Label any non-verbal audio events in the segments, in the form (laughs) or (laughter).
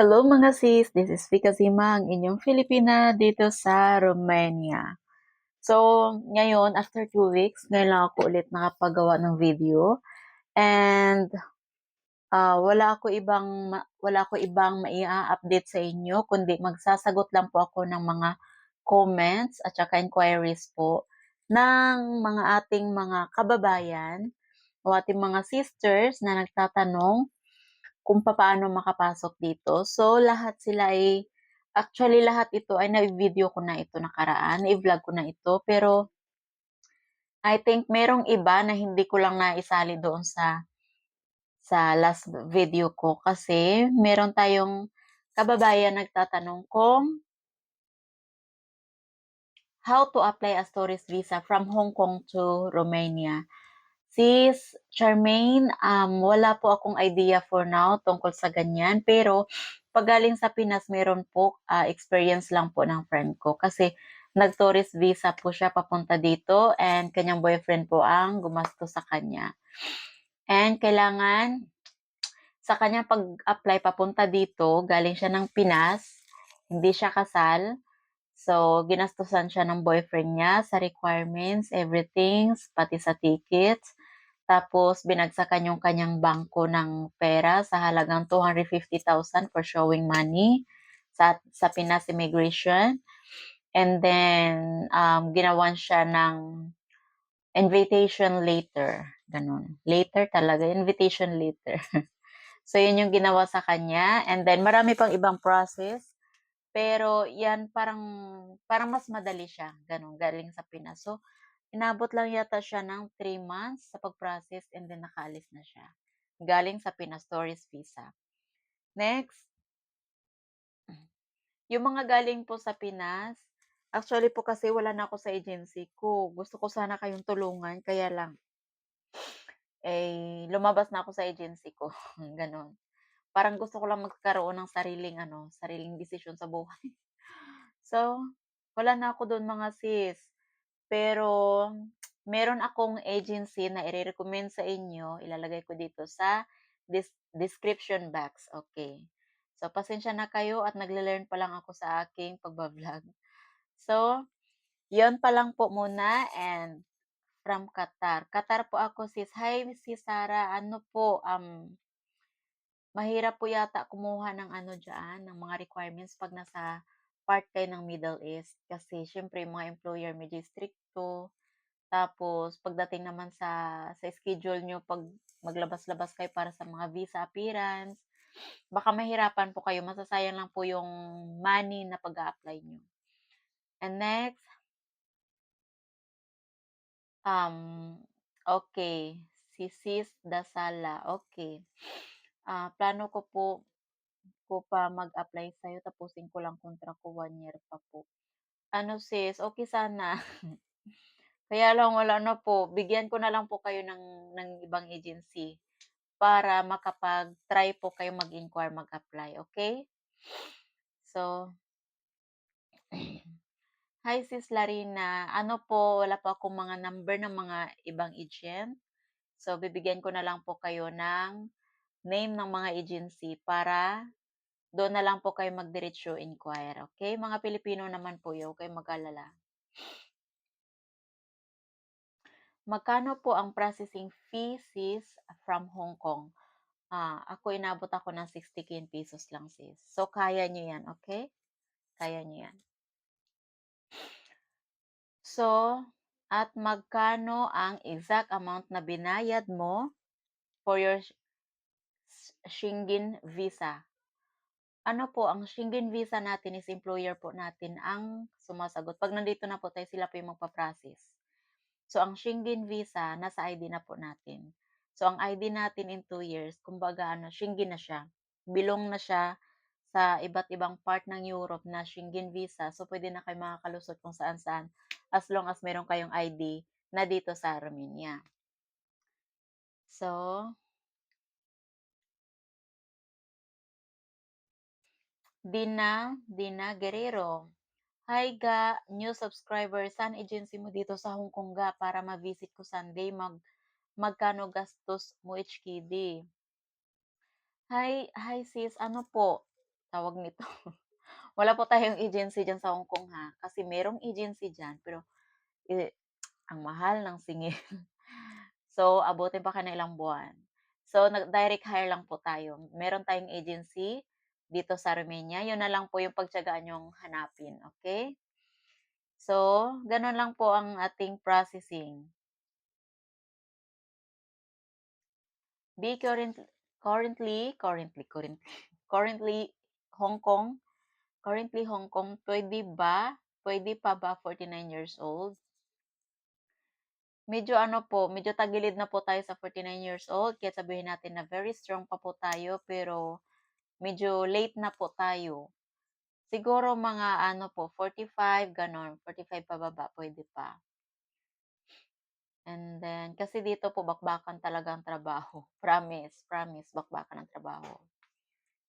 Hello mga sis, this is Vika Zima, inyong Filipina dito sa Romania. So, ngayon, after two weeks, ngayon lang ako ulit nakapagawa ng video. And, uh, wala ako ibang, wala ako ibang maia-update sa inyo, kundi magsasagot lang po ako ng mga comments at saka inquiries po ng mga ating mga kababayan o ating mga sisters na nagtatanong kung paano makapasok dito. So, lahat sila ay, actually lahat ito ay na-video ko na ito nakaraan, i-vlog ko na ito, pero I think merong iba na hindi ko lang naisali doon sa sa last video ko kasi meron tayong kababayan nagtatanong kung how to apply a tourist visa from Hong Kong to Romania. Sis Charmaine, um, wala po akong idea for now tungkol sa ganyan. Pero pag galing sa Pinas, meron po uh, experience lang po ng friend ko. Kasi nag-tourist visa po siya papunta dito and kanyang boyfriend po ang gumasto sa kanya. And kailangan sa kanya pag-apply papunta dito, galing siya ng Pinas, hindi siya kasal. So, ginastusan siya ng boyfriend niya sa requirements, everything, pati sa tickets. Tapos, binagsakan yung kanyang bangko ng pera sa halagang 250,000 for showing money sa, sa Pinas Immigration. And then, um, ginawan siya ng invitation later. Ganun. Later talaga. Invitation later. (laughs) so, yun yung ginawa sa kanya. And then, marami pang ibang process. Pero, yan parang, parang mas madali siya. Ganun. Galing sa Pinas. So, Inabot lang yata siya ng 3 months sa pag-process and then nakaalis na siya. Galing sa Pinas Tourist Visa. Next. Yung mga galing po sa Pinas, actually po kasi wala na ako sa agency ko. Gusto ko sana kayong tulungan, kaya lang, eh, lumabas na ako sa agency ko. (laughs) Ganon. Parang gusto ko lang magkaroon ng sariling, ano, sariling desisyon sa buhay. (laughs) So, wala na ako doon mga sis. Pero meron akong agency na ire-recommend sa inyo, ilalagay ko dito sa des- description box. Okay. So, pasensya na kayo at nagle-learn pa lang ako sa aking pagbablog. So, yon pa lang po muna and from Qatar. Qatar po ako sis. Hi sis Sara, ano po, um, mahirap po yata kumuha ng ano dyan, ng mga requirements pag nasa part kayo ng Middle East. Kasi syempre mga employer medyo stricto. Tapos pagdating naman sa sa schedule nyo pag maglabas-labas kayo para sa mga visa appearance, baka mahirapan po kayo, masasayang lang po yung money na pag-a-apply nyo. And next, um, okay, si Sis Dasala, okay. Uh, plano ko po ko pa mag-apply sa'yo tapusin ko lang kontra ko 1 year pa po. Ano sis, okay sana. (laughs) Kaya lang wala na po, bigyan ko na lang po kayo ng ng ibang agency para makapag-try po kayo mag-inquire, mag-apply, okay? So, (clears throat) Hi sis Larina, ano po, wala po akong mga number ng mga ibang agent. So, bibigyan ko na lang po kayo ng name ng mga agency para doon na lang po kayo magdiretso inquire, okay? Mga Pilipino naman po yun, okay mag-alala. Magkano po ang processing fee sis from Hong Kong? Ah, ako inabot ako ng 60k pesos lang sis. So, kaya nyo yan, okay? Kaya nyo yan. So, at magkano ang exact amount na binayad mo for your Schengen visa? Ano po, ang Schengen visa natin is employer po natin ang sumasagot. Pag nandito na po tayo, sila po yung magpa-process. So, ang Schengen visa, nasa ID na po natin. So, ang ID natin in 2 years, kumbaga, ano, Schengen na siya. Bilong na siya sa iba't ibang part ng Europe na Schengen visa. So, pwede na kayo makakalusot kung saan-saan as long as meron kayong ID na dito sa Romania. So, Dina, Dina Guerrero. Hi ga, new subscriber. Saan agency mo dito sa Hong Kong ga para ma-visit ko Sunday? Mag, magkano gastos mo HKD? Hi, hi sis, ano po? tawag nito, (laughs) wala po tayong agency diyan sa Hong Kong ha, kasi merong agency diyan pero, eh, ang mahal ng singil. (laughs) So, abutin pa kaya ng ilang buwan. So, nag direct hire lang po tayo. Meron tayong agency dito sa Romania, yun na lang po yung pagtiyagaan niyong hanapin, okey? So, gano'n lang po ang ating processing. Be current currently currently current currently Hong Kong currently Hong Kong, puwede ba puwede pa ba 49 years old? Medyo ano po, medyo tagilid na po tayo sa 49 years old kaya't sabihin natin na very strong pa po tayo pero medyo late na po tayo. Siguro mga ano po 45 gano'n, 45 pababa puwede pa. And then kasi dito po bakbakan talaga ang trabaho, (laughs) promise, promise bakbakan ang trabaho.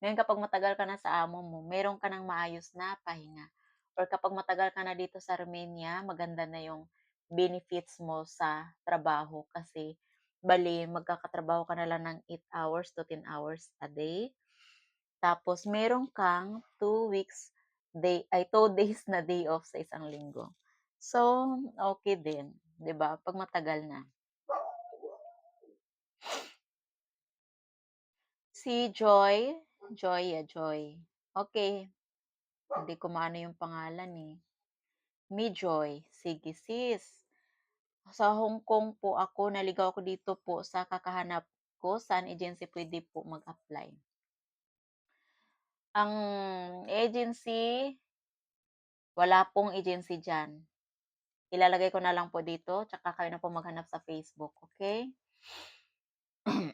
Ngayon kapag matagal ka na sa amo mo, meron ka ng maayos na pahinga or kapag matagal ka na dito sa Romania, maganda na yung benefits mo sa trabaho kasi bale magkakatrabaho ka na lang ng 8 hours to 10 hours a day. Tapos meron kang 2 weeks day ay 2 (laughs) days na day off sa isang linggo. So, okey din, 'di ba, 'pag matagal na. Si Joy, Joy, yeah, Joy. Okey. Hindi ko maano yung pangalan, eh. Mi Joy, sige sis. Sa Hong Kong po ako, naligaw ako dito po sa kakahanap ko, saan agency puwede po mag-apply. Ang agency wala pong agency diyan. Ilalagay ko na lang po dito tsaka kayo na po maghanap sa Facebook, okey? (clears throat)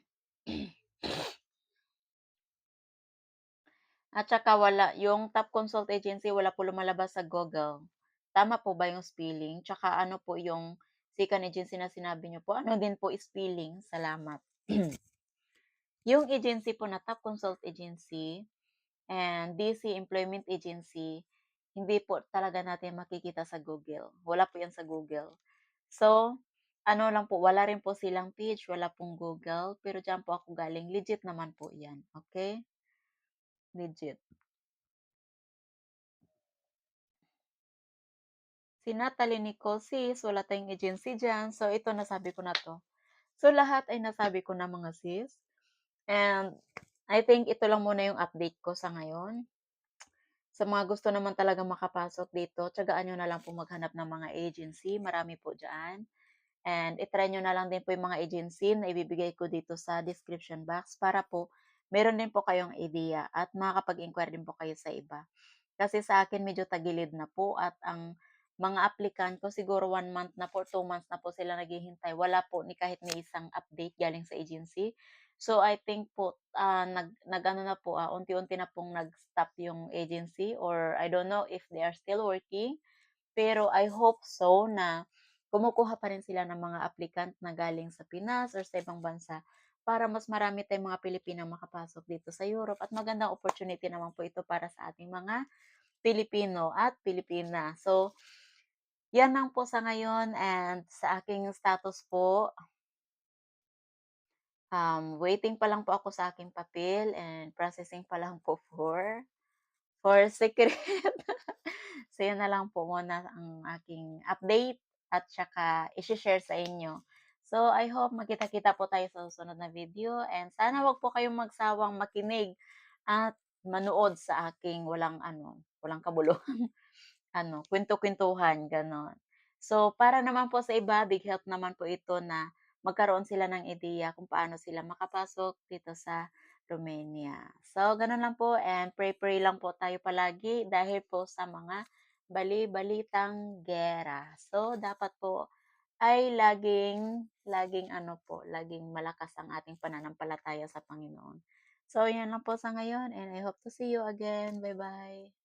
At saka wala yung Top Consult Agency wala po lumalabas sa Google. Tama po ba yung spelling? Tsaka ano po yung second agency na sinabi niyo po, ano din po spelling? Salamat. (clears throat) Yung agency po na Top Consult Agency and DC Employment Agency, hindi po talaga natin makikita sa Google, wala po 'yan sa Google. So, ano lang po, wala rin po silang page, wala pong Google, pero diyan po ako galing, legit naman po 'yan, okey? Legit. Si Natalie Nicole, "Sis, wala tayong agency diyan." So, ito nasabi ko na 'to. So, lahat ay nasabi ko na mga sis, and I think ito lang muna yung update ko sa ngayon. Sa mga gusto naman talagang makapasok dito, tiyagaan niyo na lang po maghanap ng mga agency, marami po diyan. And i-try niyo na lang din po yung mga agency na ibibigay ko dito sa description box para po meron din po kayong idea at makakapag-inquire din po kayo sa iba. Kasi sa akin medyo tagilid na po at ang mga applicant ko siguro 1 month na po, 2 months na po sila naghihintay, wala po ni kahit ni isang update galing sa agency. So, I think po, ah, nag nag-ano na po, ah, unti-unti na pong nag-stop yung agency or I don't know if they are still working. Pero I hope so na kumukuha pa rin sila ng mga applicant na galing sa Pinas or sa ibang bansa para mas marami tayong mga Pilipinong makapasok dito sa Europe at magandang opportunity naman po ito para sa ating mga Pilipino at Pilipina. So, 'yan lang po sa ngayon and sa aking status po um, waiting pa lang po ako sa aking papel and processing pa lang po for for secret. (laughs) So, 'yun na lang po muna ang aking update at saka ishi-share sa inyo. So, I hope magkita-kita po tayo sa susunod na video and sana wag po kayong magsawang makinig at manood sa aking walang ano, walang kabuluhang (laughs) ano, kuwento-kuwentuhan, gano'n. So, para naman po sa iba, big help naman po ito na magkaroon sila ng ideya kung paano sila makapasok dito sa Romania. So, gano'n lang po and pray-pray lang po tayo palagi dahil po sa mga bali-balitang giyera. So, dapat po ay laging laging ano po, laging malakas ang ating pananampalataya sa Panginoon. So, 'yan lang po sa ngayon and I hope to see you again. Bye-bye.